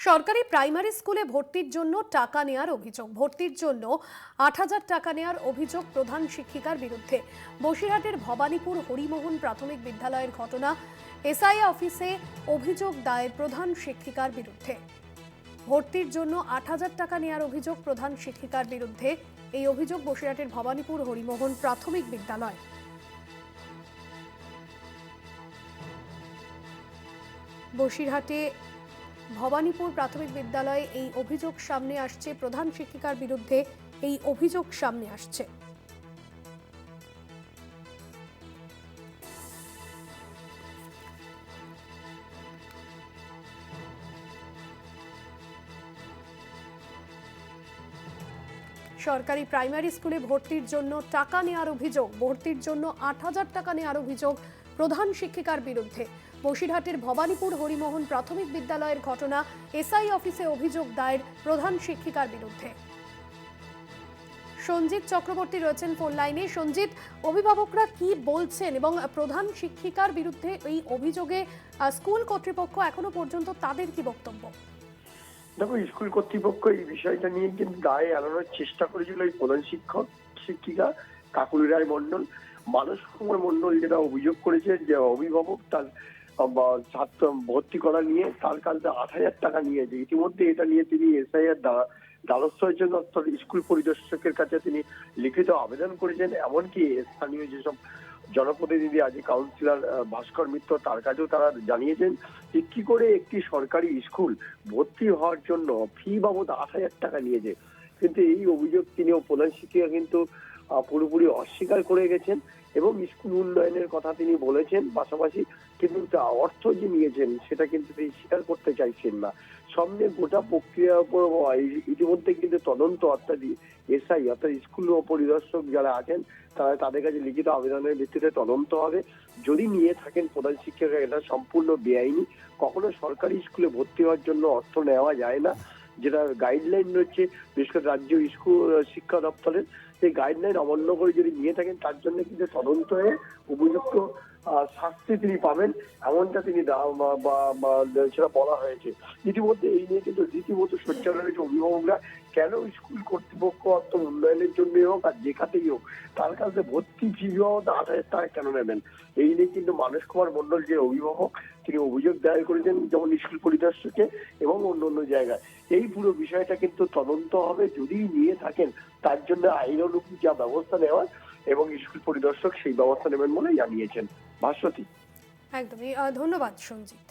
সরকারি প্রাইমারি স্কুলে ভর্তির জন্য টাকা নেয়ার অভিযোগ। ভর্তির জন্য আট হাজার টাকা নেয়ার অভিযোগ প্রধান শিক্ষিকার বিরুদ্ধে। বসিরহাটের ভবানীপুর হরিমোহন প্রাথমিক বিদ্যালয়ের ঘটনা এসআই অফিসে অভিযোগ দায়ের প্রধান শিক্ষিকার বিরুদ্ধে। ভর্তির জন্য আট হাজার টাকা নেয়ার অভিযোগ প্রধান শিক্ষিকার বিরুদ্ধে। এই অভিযোগ বসিরহাটের ভবানীপুর হরিমোহন প্রাথমিক বিদ্যালয়। বসিরহাটে ভবানীপুর প্রাথমিক বিদ্যালয়ে এই অভিযোগ সামনে আসছে। প্রধান শিক্ষিকার বিরুদ্ধে এই অভিযোগ সামনে আসছে। সরকারি প্রাইমারি স্কুলে ভর্তির জন্য টাকা নেওয়ার অভিযোগ, ভর্তির জন্য আট হাজার টাকা নেওয়ার অভিযোগ প্রধান শিক্ষিকার বিরুদ্ধে। বসিরহাটের ভবানীপুর হরিমোহন প্রাথমিক বিদ্যালয়ের ঘটনা এসআই অফিসে অভিযোগ দায়ের প্রধান শিক্ষিকার বিরুদ্ধে। সঞ্জিত চক্রবর্তী রয়েছেন ফোন লাইনে। সঞ্জিত, অভিভাবকরা কি বলছেন এবং প্রধান শিক্ষিকার বিরুদ্ধে এই অভিযোগে স্কুল কর্তৃপক্ষ এখনও পর্যন্ত তাদের কি বক্তব্য? দেখো, স্কুল কর্তৃপক্ষ এই বিষয়টা নিয়ে কিন্তু দায়ে এড়ানোর চেষ্টা করেছিল এই প্রধান শিক্ষক, শিক্ষিকা কাকুলি রায় মন্ডল মানস কুমার মন্ডল যেটা অভিযোগ করেছে যে অভিভাবক তার ছাত্র ভর্তি করা নিয়ে তার কাছে আট হাজার টাকা নিয়েছে। ইতিমধ্যে এটা নিয়ে তিনি এসআইআর দ্বারস্থ হয়েছেন, অর্থাৎ স্কুল পরিদর্শকের কাছে তিনি লিখিত আবেদন করেছেন, এমনকি স্থানীয় যেসব জনপ্রতিনিধি আছে কাউন্সিলর ভাস্কর মিত্র তার কাছেও তারা জানিয়েছেন যে কি করে একটি সরকারি স্কুল ভর্তি হওয়ার জন্য ফি বাবদ আট হাজার টাকা নিয়েছে। কিন্তু এই অভিযোগ তিনিও প্রধান শিক্ষিকা কিন্তু পুরোপুরি অস্বীকার করে গেছেন এবং স্কুল উন্নয়নের কথা তিনি বলেছেন। পাশাপাশি কিন্তু অর্থ যে নিয়েছেন, সেটা কিন্তু তিনি স্বীকার করতে চাইছেন না। সামনে গোটা প্রক্রিয়ার উপর ইতিমধ্যে কিন্তু তদন্ত অর্থাৎ এসআই অর্থাৎ স্কুল পরিদর্শক যারা আছেন, তারা তাদের কাছে লিখিত আবেদনের ভিত্তিতে তদন্ত হবে। যদি নিয়ে থাকেন প্রধান শিক্ষক এটা সম্পূর্ণ বেআইনি। কখনো সরকারি স্কুলে ভর্তি হওয়ার জন্য অর্থ নেওয়া যায় না। যেটা গাইডলাইন রয়েছে, বিশেষ করে রাজ্য স্কুল, শিক্ষা দপ্তরের সেই গাইডলাইন অমান্য করে যদি নিয়ে থাকেন, তার জন্য কিন্তু তদন্ত হয়ে উপযুক্ত শাস্তি তিনি পাবেন, এমনটা তিনি সেটা বলা হয়েছে। ইতিমধ্যে এই নিয়ে কিন্তু রীতিমতো সোচ্চার রয়েছে অভিভাবকরা। কেন স্কুল কর্তৃপক্ষ অর্থ উন্নয়নের জন্যই হোক আর যেখাতেই হোক, তার কাছে ভর্তি ফি আট হাজার টাকা কেন নেবেন? এই নিয়ে কিন্তু মানস কুমার মন্ডল যে অভিভাবক, তিনি অভিযোগ দায়ের করেছেন যেমন স্কুল পরিদর্শকে এবং অন্য অন্য জায়গায়। এই পুরো বিষয়টা কিন্তু তদন্ত হবে। যদি নিয়ে থাকেন তার জন্য আইন অনুযায়ী যা ব্যবস্থা নেওয়ার এবং স্কুল পরিদর্শক সেই ব্যবস্থা নেবেন বলে জানিয়েছেন ভাস্বতী। একদমই ধন্যবাদ সঞ্জিত।